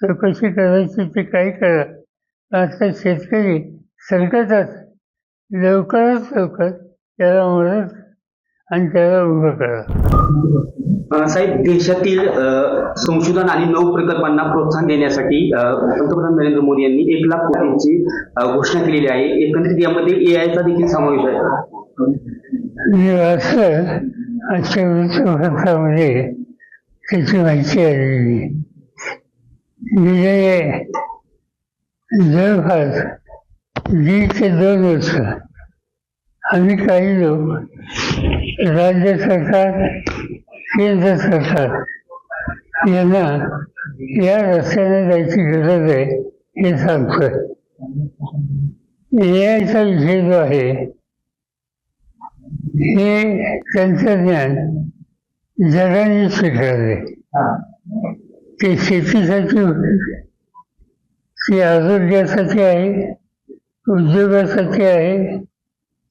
चौकशी करायची ते काही करा. आता शेतकरी संकटात लवकरात लवकर त्याला मदत आणि त्याला उभं करा. साहेब देशातील संशोधन आणि नवप्रकल्पांना प्रोत्साहन देण्यासाठी पंतप्रधान नरेंद्र मोदी यांनी एक लाख कोटींची घोषणा केलेली आहे. एकंदरीत यामध्ये एआयचा देखील समावेश आहे. मी वाचलं आजच्या वृत्तपत्रामध्ये त्याची माहिती आलेली विजय जवळपास दीड ते दोन वर्ष आम्ही काही लोक राज्य सरकार केंद्र सरकार यांना या रस्त्याने जायची गरज आहे हे सांगतोय. एआयचा विषय जो आहे हे तंत्रज्ञान जगाने स्वीकारले. ते शेतीसाठी होते. ते आरोग्यासाठी आहे उद्योगासाठी आहे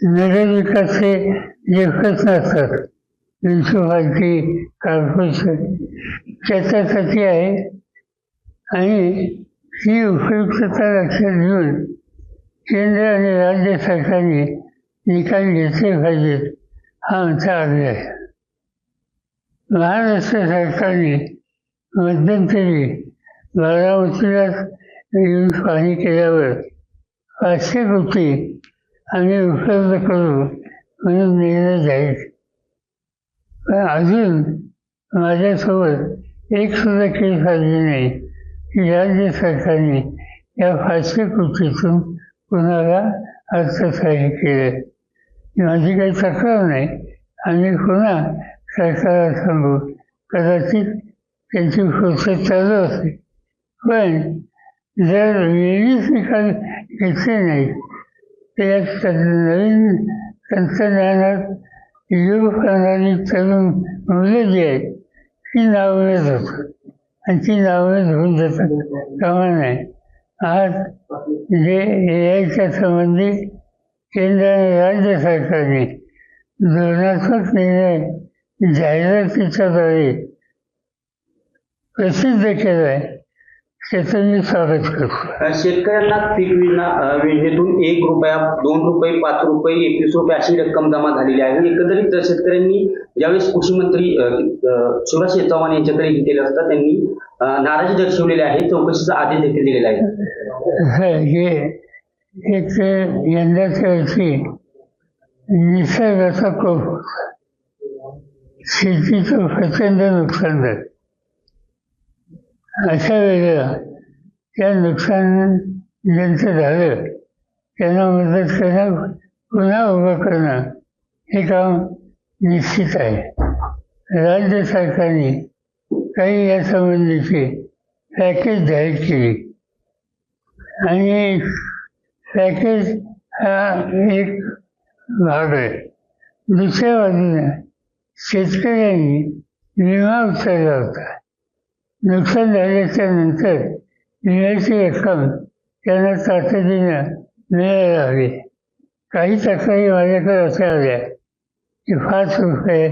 नगरविकासचे हे लेखच असतात म्युन्सिपाल्टी कॉर्पोरेशन त्याच्यासाठी आहे. आणि ही उपयुक्तता लक्षात घेऊन केंद्र आणि राज्य सरकारने निकाल घेतले पाहिजेत हा आमचा आग्रह आहे. महाराष्ट्र सरकारने मध्यंतरी बारामतीला येऊन पाहणी केल्यावर पाचशे कोटी आम्ही उपलब्ध करू म्हणून निर्णय जाईल. पण अजून माझ्यासोबत एक सुद्धा केस आली नाही. की राज्य सरकारने या पाचशे कोटीतून कुणाला अर्थसहाय्य केलं. माझी काही तक्रार नाही. आम्ही पुन्हा सरकारला सांगू कदाचित त्यांची प्रोसेस चालू असते पण जर वेळीच निकाल घेतले नाही तर या नवीन तंत्रज्ञानात योग करणारी तरुण मुलं जी आहेत ती नावळत होतात आणि ती नावळत होऊन जातात कामा नाही आज जे ए आयच्या संबंधी केंद्र आणि राज्य सरकारने धोरणात्मक निर्णय जाहिरातीच्याद्वारे प्रसिद्ध केला आहे. मी स्वागत करतो. अ, शेतकऱ्यांना पीक विमा अ, योजनेतून एक रुपया दोन रुपये पाच रुपये एकवीस रुपये अशी रक्कम जमा झालेली आहे. एकंदरीत शेतकऱ्यांनी ज्यावेळेस कृषी मंत्री अ, अ, शिवराज शेठ चव्हाण यांच्याकडे गेलेले असता त्यांनी अ, नाराजी दर्शवलेली आहे चौकशीचा आदेश देखील दिलेला आहे. हे एक यंदाच्या वर्षी निसर्गाचा कोप होता. शेतीचं प्रचंड नुकसान झालं. अशा वेळेला त्या नुकसान ज्यांचं झालं त्यांना मदत करणं पुन्हा उभं करणं हे काम निश्चित आहे राज्य सरकारने काही या संबंधीची पॅकेज जाहीर केली आणि पॅकेज हा एक भाग आहे दुसऱ्या बाजूने शेतकऱ्यांनी विमा उचलला होता नुकसान झाल्याच्यानंतर? विम्याची रक्कम त्यांना तातडीनं मिळायला हवी. काही तक्रारी माझ्याकडे अशा आल्या की पाच रुपये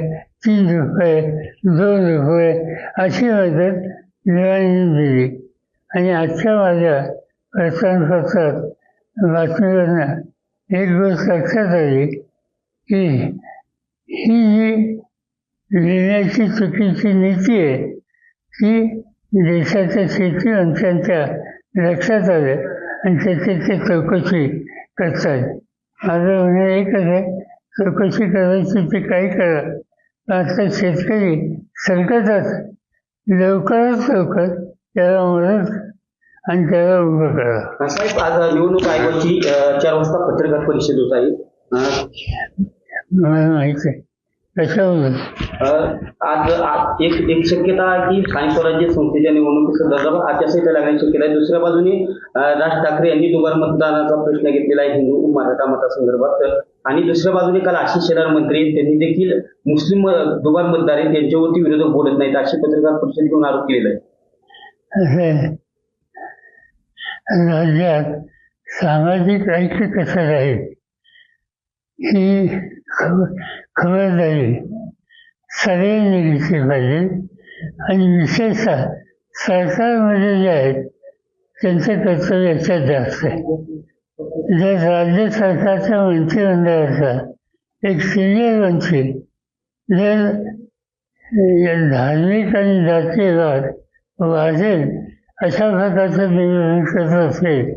तीन रुपये दोन रुपये अशी मदत विमाने दिली आणि आजच्या माझ्या वर्तमानपत्रात बातमीवरनं एक गोष्ट लक्षात आली की ही जी विम्याची चुकीची नीती आहे ती देशाच्या शेतीमंत्र्यांच्या लक्षात आलं आणि त्याची ते चौकशी करतात माझं म्हणणं एकच आहे चौकशी करायची ते काही करा. आता शेतकरी संकटात लवकरात लवकर त्याला मदत आणि त्याला उभं करा. साहेब आज निवडणूक आयोगाची चार वाजता पत्रकार परिषद होत आहे. मला माहिती आहे. आज आज एक एक शक्यता आहे की स्थानिक स्वराज्य संस्थेच्या निवडणुकीसंदर्भात आचारसंहिता लागण्याची शक्यता आहे. दुसऱ्या बाजूने अ, राज ठाकरे यांनी दुबार मतदानाचा प्रश्न घेतलेला आहे हिंदू मराठा मतासंदर्भात. तर आणि दुसऱ्या बाजूने काल आशिष शेलार मंत्री आहेत, त्यांनी देखील मुस्लिम अ, दुबार मतदार आहेत. त्यांच्यावरती विरोधक बोलत नाहीत. अशी पत्रकार परिषद घेऊन आरोप केलेला आहे. असे राज्यात सामाजिक ऐक्य कसं राहील ही खबर खबरदारी सगळ्यांनी घेतली पाहिजे. आणि विशेषतः सरकारमध्ये जे आहेत त्यांचं कर्तव्य याच्यात जास्त आहे. जर राज्य सरकारच्या मंत्रिमंडळाचा एक सिनियर मंत्री जर या धार्मिक आणि जातीयवाद वाढेल अशा प्रकारचं निवेदन करत असेल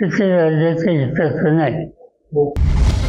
तर ते राज्याच्या हिताचं नाही.